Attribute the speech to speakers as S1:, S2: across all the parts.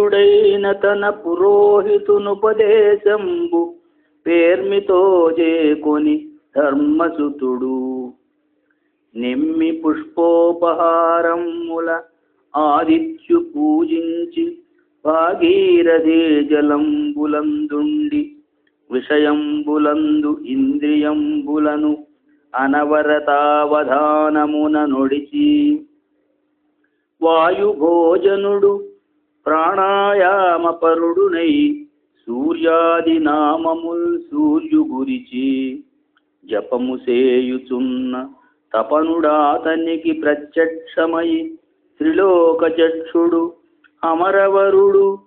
S1: భక్తుడైన తన పురోహితునుపదేశంబు పేర్మితో చేకొని ధర్మసుతుడు. నిమ్మి పుష్పోపహారముల ఆదిత్యు పూజించి భాగీరథే జలంబులందుండి విషయంబులందు ఇంద్రియంబులను అనవరతావధానమున నొడిచి వాయుభోజనుడు ప్రాణాయామపరుడునై సూర్యాది నామముల్ సూర్యు గురిచి జపము సేయుచున్న తపనుడాతనికి ప్రత్యక్షమై త్రిలోకచక్షుడు అమరవరుడు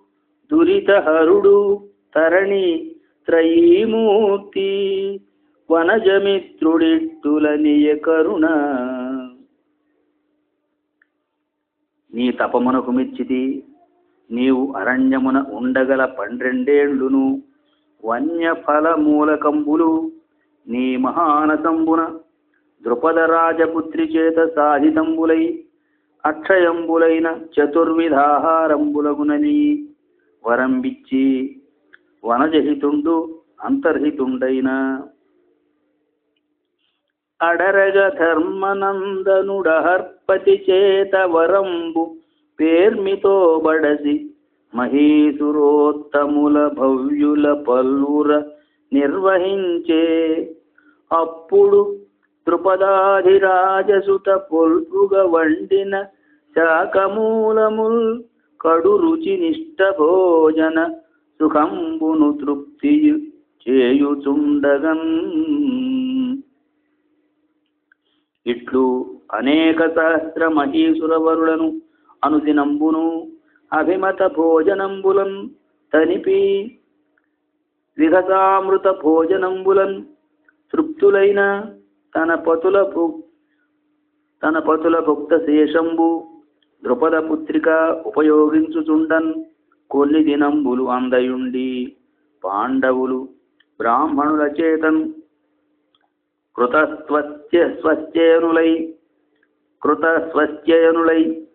S1: దురితహరుడు తరణి త్రయీమూర్తి వనజమిత్రుడిట్టులనియ కరుణ. నీ తపమునకు మెచ్చితి. నీవు అరణ్యమున ఉండగల పన్నెండేండ్లును వన్య మూలకంబులు నీ మహానసంబున ద్రుపద రాజపుత్రి చేత సాధితంబులై అక్షయంబులైన చతుర్విధాహారంబులగునని వరంబిచ్చి వనజహితుండు అంతర్హితుండైన. అడరగ ధర్మనందనుడహర్పతి చేత వరంబు పేర్మితో బడసి మహీసురోత్తముల భవ్యుల పల్లుర నిర్వహించే. అప్పుడు ద్రుపదాధిరాజసుత పొల్పుగ వండిన శాకమూలముల్ కడు రుచి నిష్ట భోజన సుఖంబును తృప్తి చేయుచుండగన్ ఇట్లు అనేక సహస్ర మహీసురవరులను అనుదినంబును. అభిమత భోజనంబులన్ తనిపి. విగతామృత భోజనంబులన్ తృప్తులైన తన పతుల తన పతుల భుక్త శేషంబు. ద్రుపద పుత్రిక ఉపయోగించుచుండన్ కొన్ని దినంబులు అందయుండి. పాండవులు బ్రాహ్మణుల చేతన్ కృతస్వస్య స్వస్యనులై కృతస్వస్యనులై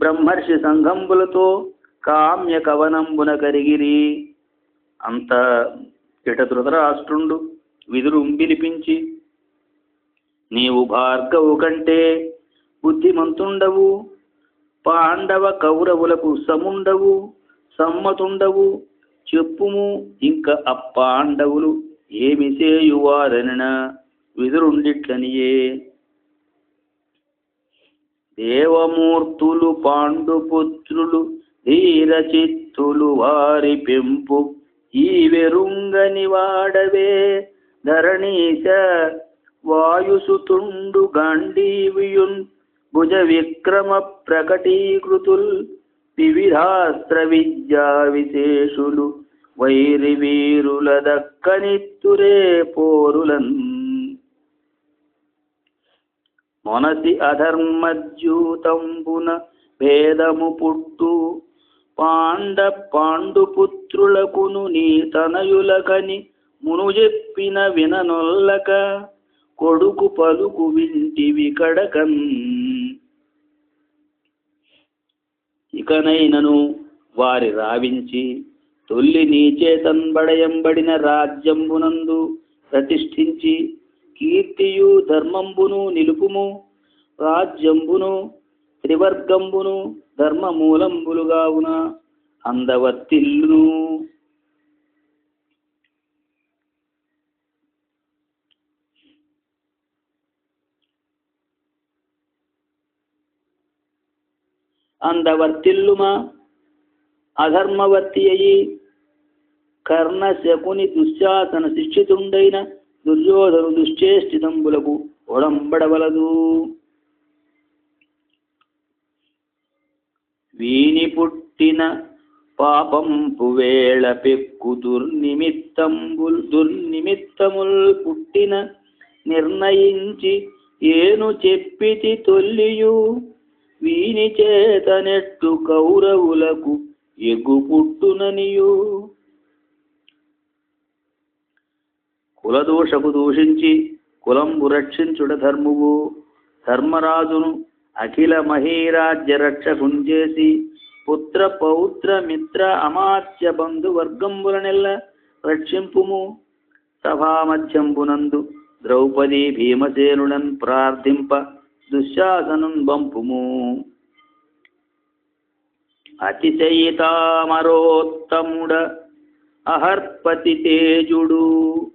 S1: బ్రహ్మర్షి సంఘంబులతో కామ్య కవనంబున కరిగిరి. అంత ఇట ధృతరాష్ట్రుండు విదురు పిలిపించి నీవు భార్గవు కంటే బుద్ధిమంతుండవు పాండవ కౌరవులకు సముండవు సమ్మతుండవు చెప్పుము ఇంక అప్పాండవులు ఏమి చేయువారనిన విదురుండిట్లనియే. దేవమూర్తులు పాండుపుత్రులు ధీరచిత్తులు వారి పెంపు. ఈ వెరుంగని వాడవే ధరణీశ వాయుసుతుండు గాంధీవియున్ భుజ విక్రమ ప్రకటీకృతుల్ వివిధాస్త్ర విద్యా విశేషులు వైరి వీరుల దక్కనిత్తురే పోరులన్ మొనసి అధర్మద్యూతంబున భేదము పుట్టు. పాండ పాండుపుత్రులకును నీ తనయులకని మును చెప్పిన విననొల్లక. కొడుకు పలుకు వింటివి కడకన్ ఇకనైనను వారి రావించి తొల్లి నీచేతన్బడయంబడిన రాజ్యంబునందు ప్రతిష్ఠించి కీర్తియు ధర్మంబును నిలుపుము రాజ్యంబును త్రివర్గంబును ధర్మమూలంబులుగావున అందవత్తిల్లును అందవర్తిల్లుమ అధర్మవర్తి అయి కర్ణ శకుని దుశ్శాసన శిక్షితుండైన దుర్యోధను దుశ్చేష్టితంబులకు ఒడంబడవలదు. వీని పుట్టిన పాపంపు వేళ పెక్కు దుర్నిమిత్తంబుల్ దుర్నిమిత్తముల్ పుట్టిన నిర్ణయించి ఏను చెప్పితి తొల్లియు. వీని చేతనెట్టు కౌరవులకు ఎగు పుట్టుననియు కులదోషపు దూషించి కులంబు రక్షించుట ధర్మువు. ధర్మరాజును అఖిల మహీరాజ్య రక్షకుంచేసి పుత్ర పౌత్ర మిత్ర అమాత్య బంధువర్గంబులనెల్ల రక్షింపుము. సభామధ్యంబునందు ద్రౌపది భీమసేనుడన్ ప్రార్థింప దుశ్శాసనం బంపుము. అతిశయితామరోత్తముడ అహర్పతి తేజుడు.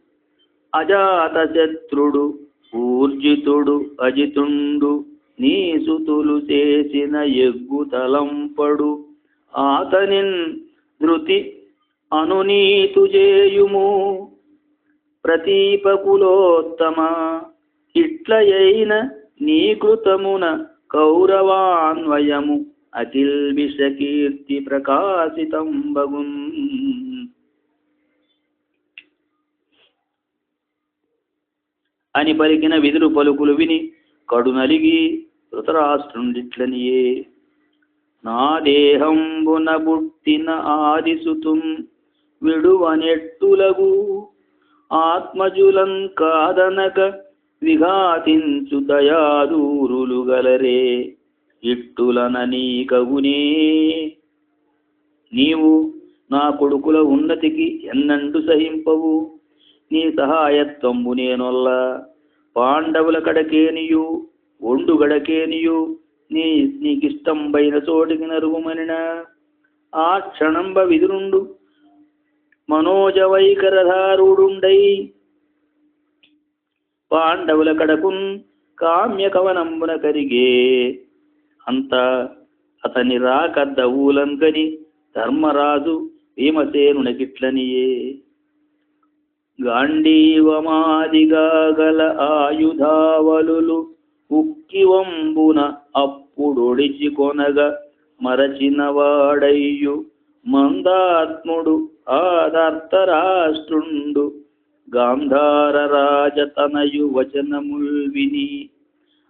S1: అజాతశత్రుడు ఊర్జితుడు అజితుండు నీసుతులు చేసిన ఎగ్గుతలంపడు ఆతనిన్ ధృతి అనునీతు చేయుము. ప్రతీపకులోత్తమ ఇట్లయైన నీ కృతమున కౌరవాన్వయము. అకిల్బిషకీర్తి ప్రకాశితం బగున్ అని పలికిన విధులు పలుకులు విని కడు నలిగి ధృతరాష్ట్రుండిట్లనియే నా దేహంబున బుట్టిన ఆదిసుతుం విడువనెట్టులగు ఆత్మజులం కాదనక విఘాతించు దయాదూరులు గలరే ఇట్టులన నీకగునే నీవు నా కొడుకుల ఉన్నతికి ఎన్నండు సహింపవు నీ సహాయత్వంబు నేనొల్ల పాండవుల కడకేనియు ఒండు గడకేనియు నీ నీకిష్టంబైన చోటికి నరుగుమనిన. ఆ క్షణంబ విదురుండు మనోజవైకరధారుడుండై పాండవుల కడకున్ కామ్య కవనంబున కరిగే. అంత అతని రాక ఊలంకని ధర్మరాజు భీమసేనునకిట్లనియే. గాంధీవమాదిగా గల ఆయుధావలులు ఉక్కివంబున అప్పుడొడిచి కొనగ మరచినవాడయ్యు మందాత్ముడు ఆదర్తరాష్ట్రుండు గాంధార రాజతనయు వచనముల్ విని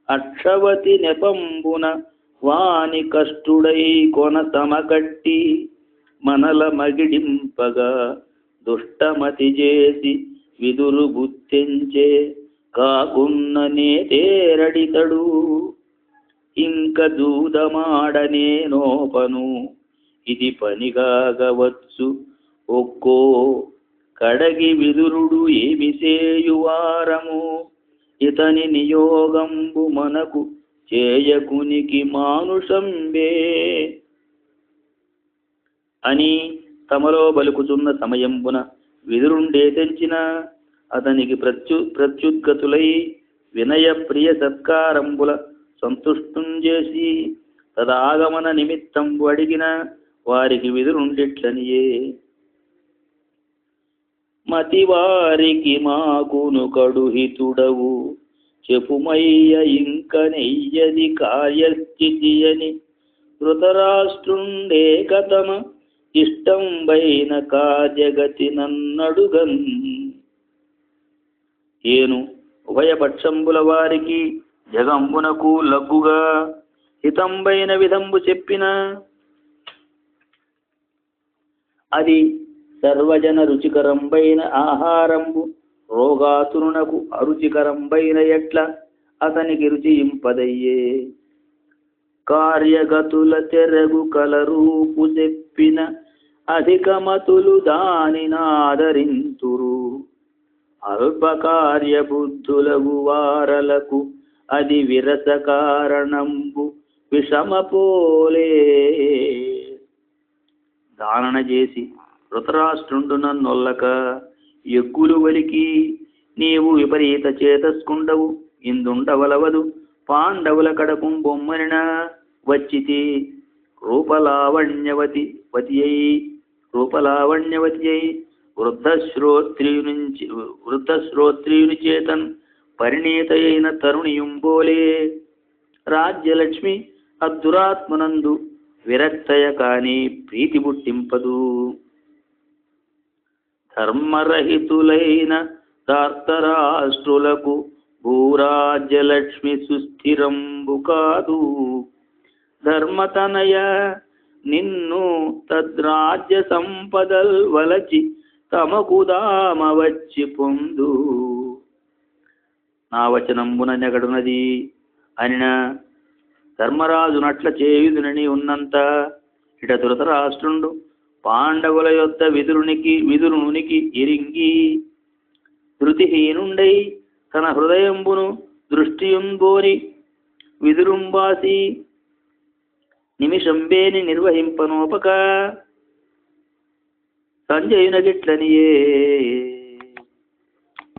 S1: అక్షవతి నెపంబున వాని కష్టుడై కొన తమకట్టి మనల మగిడింపగా దుష్టమతి చేసి విదురు బుత్తించే కాకున్ననే తేరడితడు. ఇంక దూదమాడనే నోపను ఇది పనిగాగవచ్చు. ఒక్కో కడగి విదురుడు ఏమి చేయువారము ఇతని నియోగంబు మనకు చేయకునికి మానుషంబే. అని తమలో బలుకుతున్న సమయంబున విదురుండే తెంచిన అతనికి ప్రత్యు ప్రత్యుద్గతులై వినయ ప్రియ సత్కారంబుల సంతుష్టం చేసి తదాగమన నిమిత్తం అడిగిన వారికి విదురుండిట్లనియే? మతివారికి మాకును కడుహితుడవు చెప్పుమయ్య ఇంక నెయ్యది కార్యస్థితి అని ధృతరాష్ట్రుండే కథమ ఇష్టంబైన కార్యగతి నన్నడుగన్. ఏను ఉభయపక్షంబుల వారికి జగంబునకు లగ్గుగా హితంబైన విధంబు చెప్పిన. అది సర్వజన రుచికరంబైన ఆహారంబు రోగాతురునకు అరుచికరంబైన ఎట్ల అతనికి రుచియింపదయ్యే. కార్యగతుల తెరగు కలరూపు చెప్పిన అధికమతులు దానినాదరింతురు. అల్పకార్య బుద్ధులగు వారలకు అది విరస కారణంబు విషమపోలే. దానన చేసి ధృతరాష్ట్రుండు నన్నొల్లక ఎక్కులు వలికి నీవు విపరీత చేతస్కుండవు ఇందుండవలవదు పాండవుల కడకం బొమ్మనిన వచ్చితి రూపలావణ్యవతి వతి అయి రూపలావణ్యవత్యై వృద్ధశ్రోత్రియు నుంచి వృద్ధశ్రోత్రియుని చేతన్ పరిణీతయైన తరుణియుంబోలే. రాజ్యలక్ష్మి అద్దురాత్మనందు విరక్తయ కాని ప్రీతి పుట్టింపదు ధర్మరహితులైన దార్తరాష్ట్రులకు భూరాజ్యలక్ష్మి సుస్థిరంబు కాదు. ధర్మతనయ నిన్ను తద్రాజ్య సంపదల్ వలచి తమకు వచ్చి పొందు. నా వచనంబున నెగడునది అనిన ధర్మరాజు నట్ల చేయుదునని ఉన్నంత ఇట ధృతరాష్ట్రుండు పాండవుల యొద్ద విదురునికి విదురునికి ఇరింగి ధృతిహీనుండై తన హృదయంబును దృష్టియుంబోని విదురుంబాసి నిమిషంబేని నిర్వహింపనోపక. సంజయునగిట్లనియే.